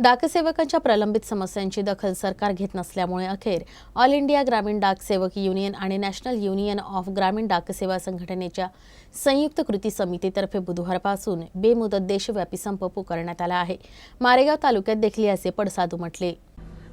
डाकसेवकांच्या प्रलंबित समस्यांची दखल सरकार घेत नसल्यामुळे अखेर ऑल इंडिया ग्रामीण डाक सेवक युनियन आणि नॅशनल युनियन ऑफ ग्रामीण डाकसेवा संघटनेच्या संयुक्त कृती समितीतर्फे बुधवारपासून बेमुदत देशव्यापी संप पुकारण्यात आला आहे. मारेगाव तालुक्यात देखील याचे पडसाद उमटले.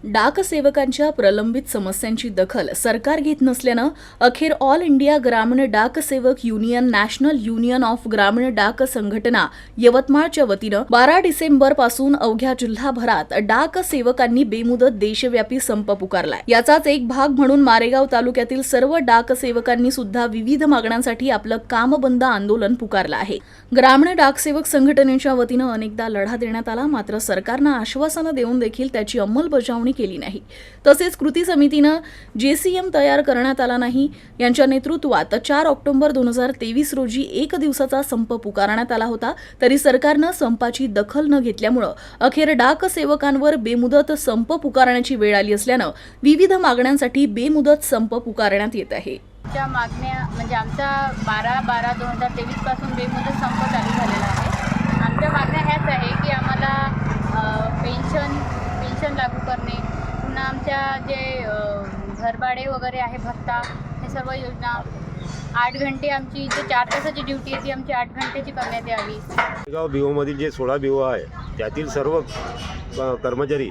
डाक सेवकांच्या प्रलंबित समस्यांची दखल सरकार घेत नसल्यानं अखेर ऑल इंडिया ग्रामीण डाक सेवक युनियन नॅशनल युनियन ऑफ ग्रामीण डाक संघटना यवतमाळच्या वतीनं बारा डिसेंबरपासून अवघ्या जिल्हाभरात डाक सेवकांनी बेमुदत देशव्यापी संप पुकारलाय. याचाच एक भाग म्हणून मारेगाव तालुक्यातील सर्व डाक सेवकांनी सुद्धा विविध मागण्यांसाठी आपलं काम बंद आंदोलन पुकारलं आहे. ग्रामीण डाक सेवक संघटनेच्या वतीनं अनेकदा लढा देण्यात आला मात्र सरकारनं आश्वासनं देऊन देखील त्याची अंमलबजावणी केली नाही. तसेच कृती समितीनं जेसीएम तयार करण्यात आला नाही. यांच्या नेतृत्वात चार ऑक्टोबर दोन हजार तेवीस रोजी एक दिवसाचा संप पुकारण्यात आला होता. तरी सरकारनं संपाची दखल न घेतल्यामुळं अखेर डाक सेवकांवर बेमुदत संप पुकारण्याची वेळ आली असल्यानं विविध मागण्यांसाठी बेमुदत संप पुकारण्यात येत आहे. मागण्या म्हणजे आमचा बारा बारा दोन हजार तेवीसपासून बेमुदत संप चालू झालेला आहे. आमच्या जे घरभाडे वगैरे आहे भत्ता हे सर्व योजना आठ घंटे आमची जे चार तासाची ड्युटी आहे ती आमची आठ घंटेची करण्यात यावी. गाव बिओमधील जे सोळा बिओ आहे त्यातील सर्व कर्मचारी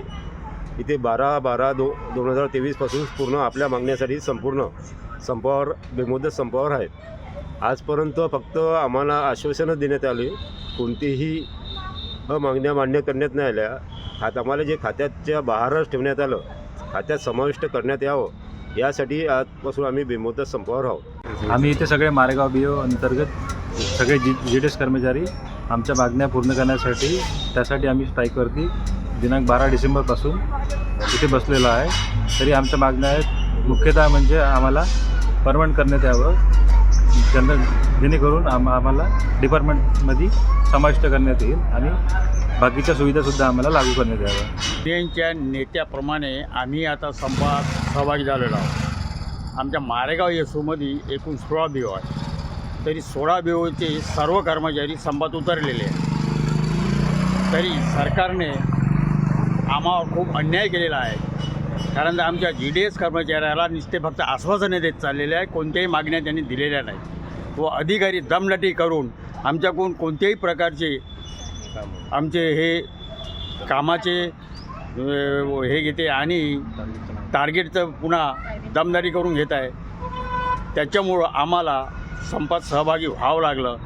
इथे बारा बारा दो दोन हजार तेवीसपासून पूर्ण आपल्या मागण्यासाठी संपूर्ण संपावर बेमुदत संपावर आहेत. आजपर्यंत फक्त आम्हाला आश्वासनं देण्यात आली कोणतीही मागण्या मान्य करण्यात नाही आल्या. आता आम्हाला जे खात्याच्या बाहेरच ठेवण्यात आलं खात्यात समाविष्ट करण्यात यावं यासाठी आजपासून आम्ही बेमुदत संपावर आहोत. आम्ही इथे सगळे मारेगाव बी ओ अंतर्गत सगळे जी जी डी एस कर्मचारी आमच्या मागण्या पूर्ण करण्यासाठी त्यासाठी आम्ही स्ट्राईकवरती दिनांक बारा डिसेंबरपासून इथे बसलेलो आहे. तरी आमच्या मागण्या आहेत मुख्यतः म्हणजे आम्हाला परमनंट करण्यात यावं. ज्यांना जेणेकरून आम आम्हाला डिपार्टमेंटमध्ये समाविष्ट करण्यात येईल आणि बाकीच्या सुविधासुद्धा आम्हाला लागू करण्यात याव्या. त्यांच्या नेत्याप्रमाणे आम्ही आता संपात सहभागी झालेलो आहोत. आमच्या मारेगाव येसूमध्ये एकूण सोळा बिओ आहे तरी सोळा बिओचे सर्व कर्मचारी संपात उतरलेले आहेत. तरी सरकारने आम्हावर खूप अन्याय केलेला आहे. कारण आमच्या जी डी एस कर्मचाऱ्याला नुसते फक्त आश्वासने देत चाललेले आहे. कोणत्याही मागण्या त्यांनी दिलेल्या नाहीत. व अधिकारी दमलटी करून आमच्याकडून कोणत्याही प्रकारचे आमचे हे कामाचे हे घेते आणि टार्गेटचं पुन्हा दमदारी करून घेत आहे. त्याच्यामुळं आम्हाला संपात सहभागी व्हावं लागलं.